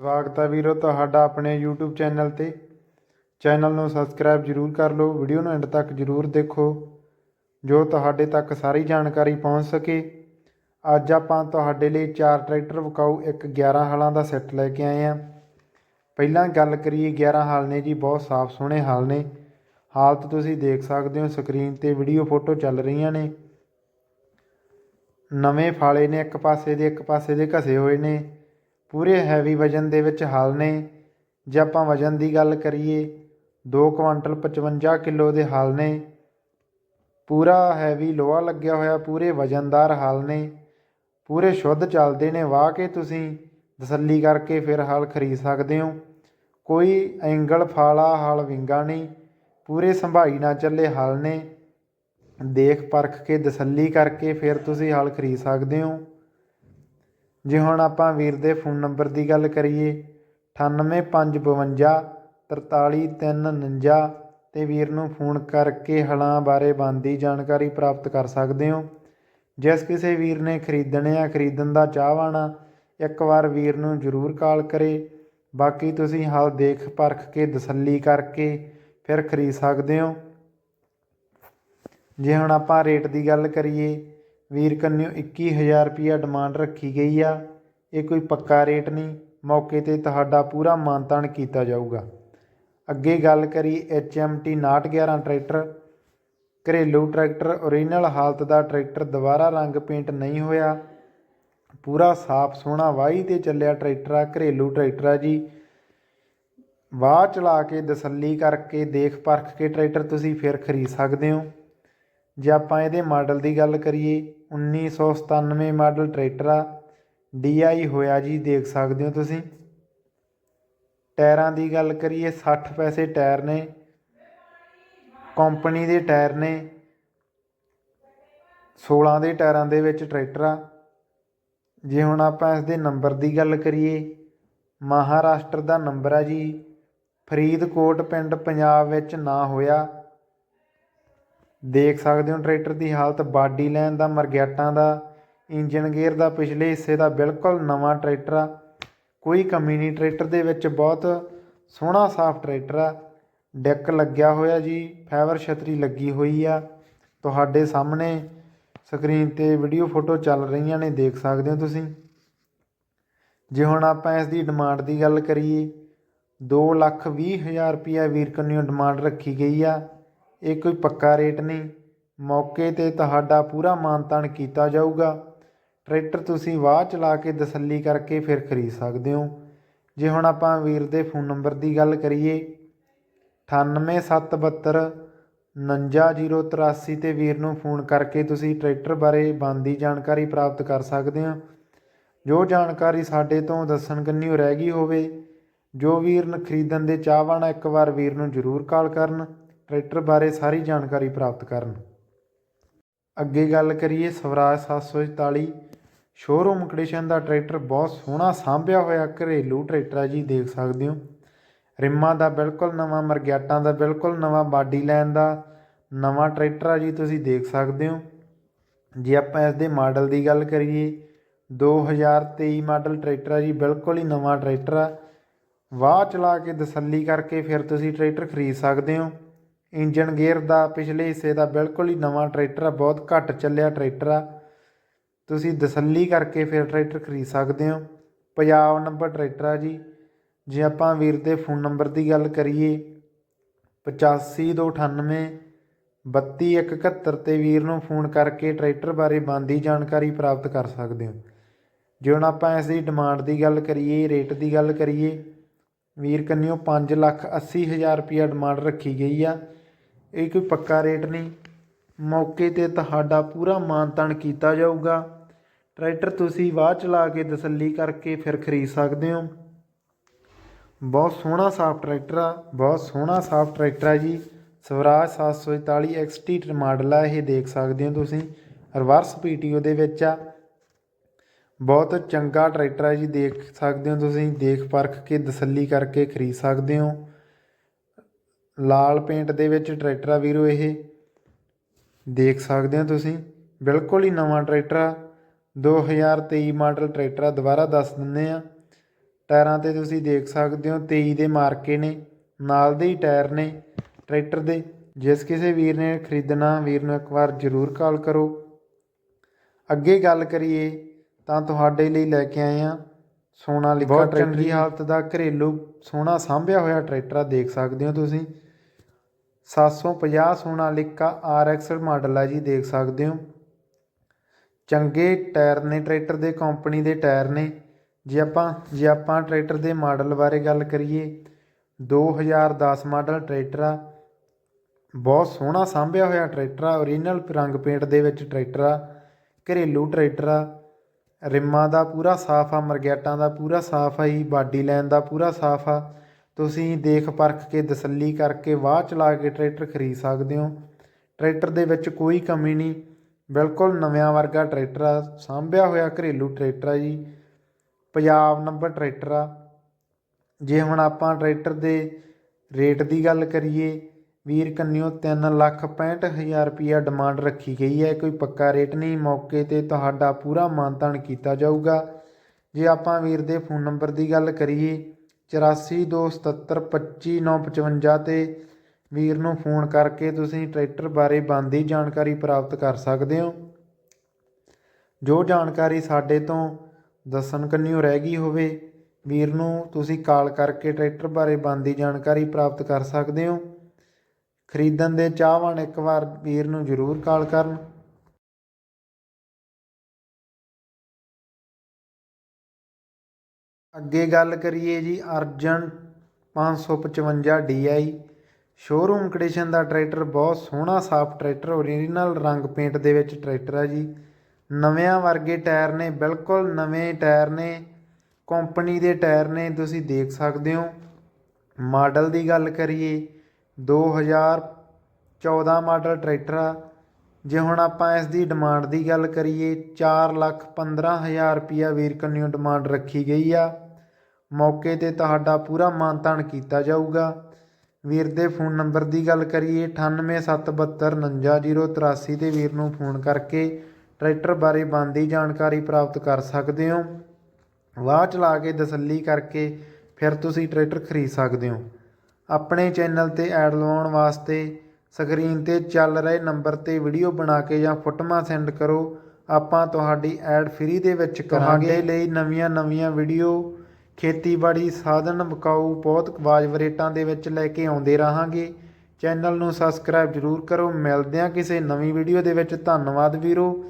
ਸਵਾਗਤ ਹੈ ਵੀਰੋ ਤੁਹਾਡਾ ਆਪਣੇ YouTube ਚੈਨਲ ਤੇ। ਚੈਨਲ ਨੂੰ ਸਬਸਕ੍ਰਾਈਬ ਜਰੂਰ ਕਰ ਲਓ, ਵੀਡੀਓ ਨੂੰ ਐਂਡ ਤੱਕ ਜਰੂਰ ਦੇਖੋ, ਜੋ ਤੁਹਾਡੇ ਤੱਕ ਸਾਰੀ ਜਾਣਕਾਰੀ ਪਹੁੰਚ ਸਕੇ। ਅੱਜ ਆਪਾਂ ਤੁਹਾਡੇ ਲਈ ਚਾਰ ਟਰੈਕਟਰ ਵਿਕਾਊ, ਇੱਕ 11 ਹਾਲਾਂ ਦਾ ਸੈੱਟ ਲੈ ਕੇ ਆਏ ਹਾਂ। ਪਹਿਲਾਂ ਗੱਲ ਕਰੀਏ 11 ਹਾਲ ਨੇ ਜੀ, ਬਹੁਤ ਸਾਫ਼ ਸੋਹਣੇ ਹਾਲ ਨੇ। ਹਾਲਤ ਤੁਸੀਂ ਦੇਖ ਸਕਦੇ ਹੋ, ਸਕਰੀਨ ਤੇ ਵੀਡੀਓ ਫੋਟੋ ਚੱਲ ਰਹੀਆਂ ਨੇ। ਨਵੇਂ ਫਾਲੇ ਨੇ, ਇੱਕ ਪਾਸੇ ਦੇ, ਇੱਕ ਪਾਸੇ ਦੇ ਘਸੇ ਹੋਏ ਨੇ। ਪੂਰੇ ਹੈਵੀ ਵਜਨ ਦੇ ਵਿੱਚ ਹਲ ਨੇ। ਜੇ ਆਪਾਂ ਵਜਨ ਦੀ ਗੱਲ ਕਰੀਏ 2 ਕੁਆਂਟਲ 55 ਕਿਲੋ ਦੇ ਹਲ ਨੇ। ਪੂਰਾ ਹੈਵੀ ਲੋਹਾ ਲੱਗਿਆ ਹੋਇਆ, ਪੂਰੇ ਵਜਨਦਾਰ ਹਲ ਨੇ। ਪੂਰੇ ਸ਼ੁੱਧ ਚੱਲਦੇ ਨੇ। ਵਾਹ ਕੇ ਤੁਸੀਂ ਤਸੱਲੀ ਕਰਕੇ ਫਿਰ ਹਲ ਖਰੀਦ ਸਕਦੇ ਹੋ। ਕੋਈ ਐਂਗਲ, ਫਾਲਾ, ਹਲ ਵਿੰਗਾ ਨਹੀਂ। ਪੂਰੇ ਸੰਭਾਈ ਨਾਲ ਚੱਲੇ ਹਲ ਨੇ। ਦੇਖ ਪਰਖ ਕੇ ਤਸੱਲੀ ਕਰਕੇ ਫਿਰ ਤੁਸੀਂ ਹਲ ਖਰੀਦ ਸਕਦੇ ਹੋ। ਜੇ ਹੁਣ ਆਪਾਂ ਵੀਰ ਦੇ ਫੋਨ ਨੰਬਰ ਦੀ ਗੱਲ ਕਰੀਏ 98552 43349 ਤੇ ਵੀਰ ਨੂੰ ਫੋਨ ਕਰਕੇ ਹਲਾਂ ਬਾਰੇ ਬਣਦੀ ਜਾਣਕਾਰੀ ਪ੍ਰਾਪਤ ਕਰ ਸਕਦੇ ਹੋ। ਜਿਸ ਕਿਸੇ ਵੀਰ ਨੇ ਖਰੀਦਣੇ ਆ, ਖਰੀਦਣ ਦਾ ਚਾਹਵਾਨ ਆ ਇੱਕ ਵਾਰ ਵੀਰ ਨੂੰ ਜ਼ਰੂਰ ਕਾਲ ਕਰੇ। ਬਾਕੀ ਤੁਸੀਂ ਹਲ ਦੇਖ ਪਰਖ ਕੇ ਤਸੱਲੀ ਕਰਕੇ ਫਿਰ ਖਰੀਦ ਸਕਦੇ ਹੋ। ਜੇ ਹੁਣ ਆਪਾਂ ਰੇਟ ਦੀ ਗੱਲ ਕਰੀਏ ਵੀਰ ਕੰਨਿਓ 21000 ਰੁਪਿਆ ਡਿਮਾਂਡ ਰੱਖੀ ਗਈ ਆ। ਇਹ ਕੋਈ ਪੱਕਾ ਰੇਟ ਨਹੀਂ। ਮੌਕੇ ਤੇ ਤੁਹਾਡਾ ਪੂਰਾ ਮਾਨਤਾਨ ਕੀਤਾ ਜਾਊਗਾ। ਅੱਗੇ ਗੱਲ ਕਰੀ HMT 911 ਟਰੈਕਟਰ। ਘਰੇਲੂ ਟਰੈਕਟਰ ਓਰੀਜਨਲ ਹਾਲਤ ਦਾ ਟਰੈਕਟਰ ਦੁਬਾਰਾ ਰੰਗ ਪੇਂਟ ਨਹੀਂ ਹੋਇਆ। ਪੂਰਾ ਸਾਫ਼ ਸੋਹਣਾ ਵਾਹੀ ਤੇ ਚੱਲਿਆ ਟਰੈਕਟਰ ਆ, ਘਰੇਲੂ ਟਰੈਕਟਰ ਆ ਜੀ। ਵਾਹ ਚਲਾ ਕੇ ਤਸੱਲੀ ਕਰਕੇ ਦੇਖ ਪਰਖ ਕੇ ਟਰੈਕਟਰ ਤੁਸੀਂ ਫਿਰ ਖਰੀਦ ਸਕਦੇ ਹੋ। ਜੇ ਆਪਾਂ ਇਹਦੇ ਮਾਡਲ ਦੀ ਗੱਲ ਕਰੀਏ 1997 ਮਾਡਲ ਟਰੈਕਟਰ ਆ। DI ਹੋਇਆ ਜੀ, ਦੇਖ ਸਕਦੇ ਹੋ ਤੁਸੀਂ। ਟਾਇਰਾਂ ਦੀ ਗੱਲ ਕਰੀਏ 60 ਪੈਸੇ ਟਾਇਰ ਨੇ। ਕੰਪਨੀ ਦੇ ਟਾਇਰ ਨੇ। 16 ਦੇ ਟਾਇਰਾਂ ਦੇ ਵਿੱਚ ਟਰੈਕਟਰ ਆ। ਜੇ ਹੁਣ ਆਪਾਂ ਇਸ ਦੇ ਨੰਬਰ ਦੀ ਗੱਲ ਕਰੀਏ, ਮਹਾਰਾਸ਼ਟਰ ਦਾ ਨੰਬਰ ਆ ਜੀ। ਫਰੀਦਕੋਟ, ਪਿੰਡ ਪੰਜਾਬ ਵਿੱਚ ਨਾ ਹੋਇਆ। ਦੇਖ ਸਕਦੇ ਹੋ ਟਰੈਕਟਰ ਦੀ ਹਾਲਤ, ਬਾਡੀ ਲਾਈਨ ਦਾ ਮਰਗਿਆਟਾਂ ਦਾ, ਇੰਜਨ ਗੇਅਰ ਦਾ, ਪਿਛਲੇ ਹਿੱਸੇ ਦਾ ਬਿਲਕੁਲ ਨਵਾਂ ਟਰੈਕਟਰ ਆ। ਕੋਈ ਕਮੀ ਨਹੀਂ, ਟਰੈਕਟਰ ਦੇ ਵਿੱਚ ਬਹੁਤ ਸੋਹਣਾ, ਸਾਫ਼ ਟਰੈਕਟਰ ਆ। ਡੈਕ ਲੱਗਿਆ ਹੋਇਆ ਜੀ, ਫਾਈਬਰ ਛਤਰੀ ਲੱਗੀ ਹੋਈ ਆ। ਤੁਹਾਡੇ ਸਾਹਮਣੇ ਸਕਰੀਨ ਤੇ ਵੀਡੀਓ ਫੋਟੋ ਚੱਲ ਰਹੀਆਂ ਨੇ, ਦੇਖ ਸਕਦੇ ਹੋ ਤੁਸੀਂ। ਜੇ ਹੁਣ ਆਪਾਂ ਇਸ ਦੀ ਡਿਮਾਂਡ ਦੀ ਗੱਲ ਕਰੀਏ, ਦੋ ਲੱਖ ਵੀਹ ਹਜ਼ਾਰ ਰੁਪਈਆ ਵੀਰ ਕੰਨਿਓ ਡਿਮਾਂਡ ਰੱਖੀ ਗਈ ਆ। ਇਹ ਕੋਈ ਪੱਕਾ ਰੇਟ ਨਹੀਂ। ਮੌਕੇ ਤੇ ਤੁਹਾਡਾ ਪੂਰਾ ਮਾਨਤਾਨ ਕੀਤਾ ਜਾਊਗਾ। ਟਰੈਕਟਰ ਤੁਸੀਂ ਵਾਹ ਚਲਾ ਕੇ ਤਸੱਲੀ ਕਰਕੇ ਫਿਰ ਖਰੀਦ ਸਕਦੇ ਹੋ। ਜੇ ਹੁਣ ਆਪਾਂ ਵੀਰ ਦੇ ਫੋਨ ਨੰਬਰ ਦੀ ਗੱਲ ਕਰੀਏ 98772 59083 ਤੇ ਵੀਰ ਨੂੰ ਫੋਨ ਕਰਕੇ ਤੁਸੀਂ ਟਰੈਕਟਰ ਬਾਰੇ ਬਣਦੀ ਜਾਣਕਾਰੀ ਪ੍ਰਾਪਤ ਕਰ ਸਕਦੇ ਹੋ। ਜੋ ਜਾਣਕਾਰੀ ਸਾਡੇ ਤੋਂ ਦੱਸਣ ਕੰਨੀ ਰਹਿ ਗਈ ਹੋਵੇ, ਜੋ ਵੀਰ ਨੂੰ ਖਰੀਦਣ ਦੇ ਚਾਹਵਾਨ ਇੱਕ ਵਾਰ ਵੀਰ ਨੂੰ ਜ਼ਰੂਰ ਕਾਲ ਕਰਨ। ਟਰੈਕਟਰ ਬਾਰੇ ਸਾਰੀ ਜਾਣਕਾਰੀ ਪ੍ਰਾਪਤ ਕਰਨ। ਅੱਗੇ ਗੱਲ ਕਰੀਏ ਸਵਰਾਜ 744 ਸ਼ੋਰੂਮ ਕੰਡੀਸ਼ਨ ਦਾ ਟਰੈਕਟਰ ਬਹੁਤ ਸੋਹਣਾ ਸਾਂਭਿਆ ਹੋਇਆ ਘਰੇਲੂ ਟਰੈਕਟਰ ਆ ਜੀ, ਦੇਖ ਸਕਦੇ ਹੋ। ਰਿੰਮਾਂ ਦਾ ਬਿਲਕੁਲ ਨਵਾਂ, ਮਰਗਿਆਟਾਂ ਦਾ ਬਿਲਕੁਲ ਨਵਾਂ, ਬਾਡੀ ਲਾਈਨ ਦਾ ਨਵਾਂ ਟਰੈਕਟਰ ਆ ਜੀ, ਤੁਸੀਂ ਦੇਖ ਸਕਦੇ ਹੋ। ਜੇ ਆਪਾਂ ਇਸ ਦੇ ਮਾਡਲ ਦੀ ਗੱਲ ਕਰੀਏ 2023 ਮਾਡਲ ਟਰੈਕਟਰ ਆ ਜੀ, ਬਿਲਕੁਲ ਹੀ ਨਵਾਂ ਟਰੈਕਟਰ ਆ। ਵਾਹ ਚਲਾ ਕੇ ਤਸੱਲੀ ਕਰਕੇ ਫਿਰ ਤੁਸੀਂ ਟਰੈਕਟਰ ਖਰੀਦ ਸਕਦੇ ਹੋ। ਇੰਜਨ ਗੇਅਰ ਦਾ ਪਿਛਲੇ ਹਿੱਸੇ ਦਾ ਬਿਲਕੁਲ ਹੀ ਨਵਾਂ ਟਰੈਕਟਰ ਆ, ਬਹੁਤ ਘੱਟ ਚੱਲਿਆ ਟਰੈਕਟਰ ਆ। ਤੁਸੀਂ ਤਸੱਲੀ ਕਰਕੇ ਫਿਰ ਟਰੈਕਟਰ ਖਰੀਦ ਸਕਦੇ ਹੋ। ਪੰਜਾਬ ਨੰਬਰ ਟਰੈਕਟਰ ਆ ਜੀ। ਜੇ ਆਪਾਂ ਵੀਰ ਦੇ ਫੋਨ ਨੰਬਰ ਦੀ ਗੱਲ ਕਰੀਏ 8528 32171 ਤੇ ਵੀਰ ਨੂੰ ਫੋਨ ਕਰਕੇ ਟਰੈਕਟਰ ਬਾਰੇ ਬਣਦੀ ਜਾਣਕਾਰੀ ਪ੍ਰਾਪਤ ਕਰ ਸਕਦੇ ਹੋ। ਜੇ ਹੁਣ ਆਪਾਂ ਇਸ ਦੀ ਡਿਮਾਂਡ ਦੀ ਗੱਲ ਕਰੀਏ ਰੇਟ ਦੀ ਗੱਲ ਕਰੀਏ, ਵੀਰ ਕੰਨਿਓ 5 ਲੱਖ 80 ਹਜ਼ਾਰ ਰੁਪਇਆ ਡਿਮਾਂਡ ਰੱਖੀ ਗਈ ਆ। ਇਹ ਕੋਈ ਪੱਕਾ ਰੇਟ ਨਹੀਂ। ਮੌਕੇ ਤੇ ਤੁਹਾਡਾ ਪੂਰਾ ਮਾਨਤਾਨ ਕੀਤਾ ਜਾਊਗਾ। ਟਰੈਕਟਰ ਤੁਸੀਂ ਵਾਹ ਚਲਾ ਕੇ ਤਸੱਲੀ ਕਰਕੇ ਫਿਰ ਖਰੀਦ ਸਕਦੇ ਹੋ। ਬਹੁਤ ਸੋਹਣਾ ਸਾਫ਼ ਟਰੈਕਟਰ ਆ, ਬਹੁਤ ਸੋਹਣਾ ਸਾਫ਼ ਟਰੈਕਟਰ ਆ ਜੀ। ਸਵਰਾਜ 744 XT ਮਾਡਲ ਆ, ਇਹ ਦੇਖ ਸਕਦੇ ਹੋ ਤੁਸੀਂ। ਰਿਵਰਸ ਪੀਟੀਓ ਦੇ ਵਿੱਚ ਆ। ਬਹੁਤ ਚੰਗਾ ਟਰੈਕਟਰ ਹੈ ਜੀ, ਦੇਖ ਸਕਦੇ ਹੋ ਤੁਸੀਂ। ਦੇਖ ਪਰਖ ਕੇ ਤਸੱਲੀ ਕਰਕੇ ਖਰੀਦ ਸਕਦੇ ਹੋ। ਲਾਲ ਪੇਂਟ ਦੇ ਵਿੱਚ ਟਰੈਕਟਰ ਆ ਵੀਰੋ ਇਹ। ਦੇਖ ਸਕਦੇ ਹੋ ਤੁਸੀਂ ਬਿਲਕੁਲ ਹੀ ਨਵਾਂ ਟਰੈਕਟਰ ਆ। 2023 ਮਾਡਲ ਟਰੈਕਟਰ ਆ ਦੁਬਾਰਾ ਦੱਸ ਦਿੰਦੇ ਆ। ਟਾਇਰਾਂ ਤੇ ਤੁਸੀਂ ਦੇਖ ਸਕਦੇ ਹੋ 23 ਦੇ ਮਾਰਕੇ ਨੇ ਨਾਲ ਦੇ ਹੀ ਟਾਇਰ ਨੇ ਟਰੈਕਟਰ ਦੇ। ਜਿਸ ਕਿਸੇ ਵੀਰ ਨੇ ਖਰੀਦਣਾ ਵੀਰ ਨੂੰ ਇੱਕ ਵਾਰ ਜ਼ਰੂਰ ਕਾਲ ਕਰੋ। ਅੱਗੇ ਗੱਲ ਕਰੀਏ ਤਾਂ ਤੁਹਾਡੇ ਲਈ ਲੈ ਕੇ ਆਏ ਆ ਸੋਨਾਲੀਕਾ ਬਹੁਤ ਟਰੈਕਟਰ ਦੀ ਹਾਲਤ ਦਾ ਘਰੇਲੂ ਸੋਹਣਾ ਸਾਂਭਿਆ ਹੋਇਆ ਟਰੈਕਟਰ ਆ ਦੇਖ ਸਕਦੇ ਹੋ ਤੁਸੀਂ। 750 ਸੋਨਾਲੀਕਾ RX ਮਾਡਲ ਆ ਜੀ, ਦੇਖ ਸਕਦੇ ਹੋ। ਚੰਗੇ ਟਾਇਰ ਨੇ, ਟਰੈਕਟਰ ਦੇ ਕੰਪਨੀ ਦੇ ਟਾਇਰ ਨੇ। ਜੇ ਆਪਾਂ ਜੇ ਆਪਾਂ ਟਰੈਕਟਰ ਦੇ ਮਾਡਲ ਬਾਰੇ ਗੱਲ ਕਰੀਏ 2010 ਮਾਡਲ ਟਰੈਕਟਰ ਆ। ਬਹੁਤ ਸੋਹਣਾ ਸਾਂਭਿਆ ਹੋਇਆ ਟਰੈਕਟਰ ਆ ਓਰੀਜਨਲ ਰੰਗ ਪੇਂਟ ਦੇ ਵਿੱਚ ਟਰੈਕਟਰ ਆ, ਘਰੇਲੂ ਟਰੈਕਟਰ ਆ। ਰਿਮਾਂ ਦਾ ਪੂਰਾ ਸਾਫ਼ ਆ, ਮਰਗੈਟਾਂ ਦਾ ਪੂਰਾ ਸਾਫ਼ ਆ ਜੀ, ਬਾਡੀ ਲਾਈਨ ਦਾ ਪੂਰਾ ਸਾਫ਼ ਆ। ਤੁਸੀਂ ਦੇਖ ਪਰਖ ਕੇ ਤਸੱਲੀ ਕਰਕੇ ਵਾਹ ਚਲਾ ਕੇ ਟਰੈਕਟਰ ਖਰੀਦ ਸਕਦੇ ਹੋ। ਟਰੈਕਟਰ ਦੇ ਵਿੱਚ ਕੋਈ ਕਮੀ ਨਹੀਂ। ਬਿਲਕੁਲ ਨਵਿਆਂ ਵਰਗਾ ਟਰੈਕਟਰ ਆ, ਸਾਂਭਿਆ ਹੋਇਆ ਘਰੇਲੂ ਟਰੈਕਟਰ ਆ ਜੀ। ਪੰਜਾਬ ਨੰਬਰ ਟਰੈਕਟਰ ਆ। ਜੇ ਹੁਣ ਆਪਾਂ ਟਰੈਕਟਰ ਦੇ ਰੇਟ ਦੀ ਗੱਲ ਕਰੀਏ, ਵੀਰ ਕੰਨਿਓ ਤਿੰਨ ਲੱਖ ਪੈਂਹਠ ਹਜ਼ਾਰ ਰੁਪਈਆ ਡਿਮਾਂਡ ਰੱਖੀ ਗਈ ਹੈ। ਕੋਈ ਪੱਕਾ ਰੇਟ ਨਹੀਂ, ਮੌਕੇ ਤੇ ਤੁਹਾਡਾ ਪੂਰਾ ਮਾਨਤਾਨ ਕੀਤਾ ਜਾਊਗਾ। ਜੇ ਆਪਾਂ ਵੀਰ ਦੇ ਫੋਨ ਨੰਬਰ ਦੀ ਗੱਲ ਕਰੀਏ 8427725955 ਤੇ ਵੀਰ ਨੂੰ ਫੋਨ ਕਰਕੇ ਤੁਸੀਂ ਟਰੈਕਟਰ ਬਾਰੇ ਬਣਦੀ ਜਾਣਕਾਰੀ ਪ੍ਰਾਪਤ ਕਰ ਸਕਦੇ ਹੋ। ਜੋ ਜਾਣਕਾਰੀ ਸਾਡੇ ਤੋਂ ਦੱਸਣ ਕੰਨਿਓ ਰਹਿ ਗਈ ਹੋਵੇ, ਵੀਰ ਨੂੰ ਤੁਸੀਂ ਕਾਲ ਕਰਕੇ ਟਰੈਕਟਰ ਬਾਰੇ ਬਣਦੀ ਜਾਣਕਾਰੀ ਪ੍ਰਾਪਤ ਕਰ ਸਕਦੇ ਹੋ। ਖਰੀਦਣ ਦੇ ਚਾਹਵਾਨ ਇੱਕ ਵਾਰ ਵੀਰ ਨੂੰ ਜ਼ਰੂਰ ਕਾਲ ਕਰਨ। ਅੱਗੇ ਗੱਲ ਕਰੀਏ ਜੀ, ਅਰਜਨ 555 DI ਸ਼ੋਰੂਮ ਕੰਡੀਸ਼ਨ ਦਾ ਟਰੈਕਟਰ ਬਹੁਤ ਸੋਹਣਾ, ਸਾਫ਼ ਟਰੈਕਟਰ ਓਰੀਜਨਲ ਰੰਗ ਪੇਂਟ ਦੇ ਵਿੱਚ ਟਰੈਕਟਰ ਆ ਜੀ। ਨਵਿਆਂ ਵਰਗੇ ਟਾਇਰ ਨੇ, ਬਿਲਕੁਲ ਨਵੇਂ ਟਾਇਰ ਨੇ। ਕੰਪਨੀ ਦੇ ਟਾਇਰ ਨੇ, ਤੁਸੀਂ ਦੇਖ ਸਕਦੇ ਹੋ। ਮਾਡਲ ਦੀ ਗੱਲ ਕਰੀਏ 2014 ਮਾਡਲ ਟਰੈਕਟਰ ਆ। ਜੇ ਹੁਣ ਆਪਾਂ ਇਸ ਦੀ ਡਿਮਾਂਡ ਦੀ ਗੱਲ ਕਰੀਏ 4 ਲੱਖ 15 ਹਜ਼ਾਰ ਰੁਪਿਆ ਵੀਰ ਕੰਨਿਓ ਡਿਮਾਂਡ ਰੱਖੀ ਗਈ ਆ। ਮੌਕੇ ਤੇ ਤੁਹਾਡਾ ਪੂਰਾ ਮਾਨਤਾਨ ਕੀਤਾ ਜਾਊਗਾ। ਵੀਰ ਦੇ ਫੋਨ ਨੰਬਰ ਦੀ ਗੱਲ ਕਰੀਏ 9877499083 ਤੇ ਵੀਰ ਨੂੰ ਫੋਨ ਕਰਕੇ ਟਰੈਕਟਰ ਬਾਰੇ ਬਣਦੀ ਜਾਣਕਾਰੀ ਪ੍ਰਾਪਤ ਕਰ ਸਕਦੇ ਹੋ। ਵਾਹ ਚਲਾ ਕੇ ਤਸੱਲੀ ਕਰਕੇ ਫਿਰ ਤੁਸੀਂ ਟਰੈਕਟਰ ਖਰੀਦ ਸਕਦੇ ਹੋ। ਆਪਣੇ ਚੈਨਲ ਤੇ ਐਡ ਲਵਾਉਣ ਵਾਸਤੇ ਸਕਰੀਨ ਤੇ ਚੱਲ ਰਹੇ ਨੰਬਰ ਤੇ ਵੀਡੀਓ ਬਣਾ ਕੇ ਜਾਂ ਫੋਟੋਆਂ ਸੈਂਡ ਕਰੋ। ਆਪਾਂ ਤੁਹਾਡੀ ਐਡ ਫ੍ਰੀ ਦੇ ਵਿੱਚ ਕਰਾਂਗੇ। ਲਈ ਨਵੀਆਂ ਨਵੀਆਂ ਵੀਡੀਓ ਖੇਤੀਬਾੜੀ ਸਾਧਨ ਵਿਕਾਊ ਬਹੁਤ ਵਾਜਬ ਰੇਟਾਂ ਦੇ ਵਿੱਚ ਲੈ ਕੇ ਆਉਂਦੇ ਰਹਾਂਗੇ। ਚੈਨਲ ਨੂੰ ਸਬਸਕ੍ਰਾਈਬ ਜ਼ਰੂਰ ਕਰੋ। ਮਿਲਦੇ ਹਾਂ ਕਿਸੇ ਨਵੀਂ ਵੀਡੀਓ ਦੇ ਵਿੱਚ। ਧੰਨਵਾਦ ਵੀਰੋ।